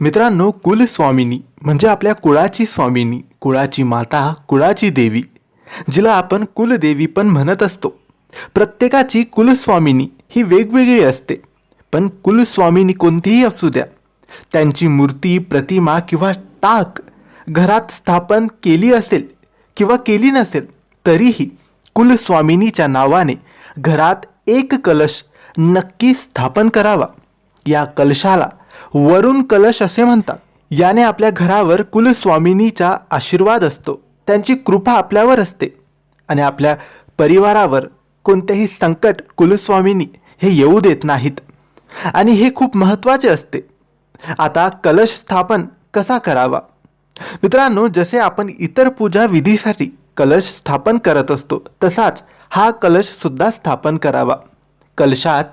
मित्रांनो कुलस्वामिनी म्हणजे आपल्या कुळाची स्वामिनी कुळाची माता कुळाची देवी जिला आपण कुलदेवी पण म्हणत असतो. प्रत्येकाची कुलस्वामिनी ही वेगवेगळी असते. पण कुलस्वामिनी कोणतीही असू द्या. त्यांची मूर्ती प्रतिमा किंवा टाक घरात स्थापन केली असेल किंवा केली नसेल तरीही कुलस्वामिनीच्या नावाने घरात एक कलश नक्की स्थापन करावा. या कलशाला वरुण कलश असे म्हणतात. याने आपल्या घरावर कुलस्वामिनीचा आशीर्वाद असतो. त्यांची कृपा आपल्यावर असते. आणि आपल्या परिवारावर कोणतेही संकट कुलस्वामिनी हे येऊ देत नाहीत. आणि हे खूप महत्त्वाचे असते. आता कलश स्थापन कसा करावा? मित्रांनो जसे आपण इतर पूजा विधीसाठी कलश स्थापन करत असतो तसाच हा कलश सुद्धा स्थापन करावा. कलशात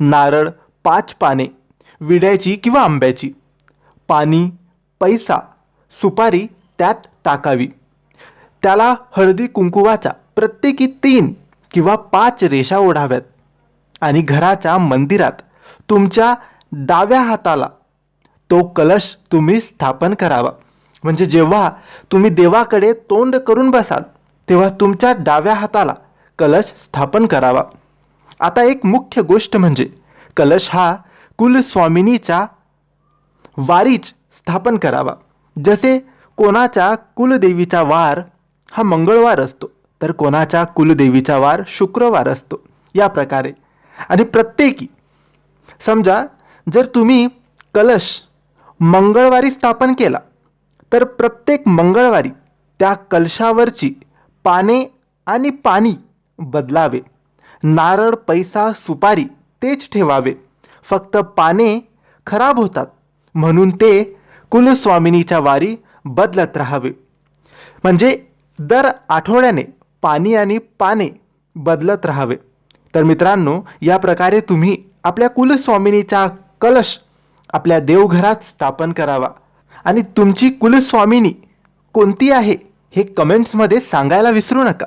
नारळ पाच पाने विड्याची किंवा आंब्याची. पाणी पैसा सुपारी त्यात टाकावी. त्याला हळदी कुंकुवाचा प्रत्येकी तीन किंवा पाच रेषा ओढाव्यात. आणि घराच्या मंदिरात तुमच्या डाव्या हाताला तो कलश तुम्ही स्थापन करावा. म्हणजे जेव्हा तुम्ही देवाकडे तोंड करून बसाल तेव्हा तुमच्या डाव्या हाताला कलश स्थापन करावा. आता एक मुख्य गोष्ट म्हणजे कलश हा कुलस्वामिनीचा वारीच स्थापन करावा. जसे कोणाच्या कुलदेवीचा वार हा मंगळवार असतो तर कोणाच्या कुलदेवीचा वार शुक्रवार असतो या प्रकारे. आणि प्रत्येकी समजा जर तुम्ही कलश मंगळवारी स्थापन केला तर प्रत्येक मंगळवारी त्या कलशावरची पाने आणि पाणी बदलावे. नारळ पैसा सुपारी तेच ठेवावे. फक्त पाने खराब होतात. म्हणून ते कुलस्वामिनीच्या वारी बदलत राहावे. म्हणजे दर आठवड्याने पाणी आणि पाने बदलत राहावे. तर मित्रांनो या प्रकारे तुम्ही आपल्या कुलस्वामिनीचा कलश आपल्या देवघरात स्थापन करावा. आणि तुमची कुलस्वामिनी कोणती आहे हे कमेंट्समध्ये सांगायला विसरू नका.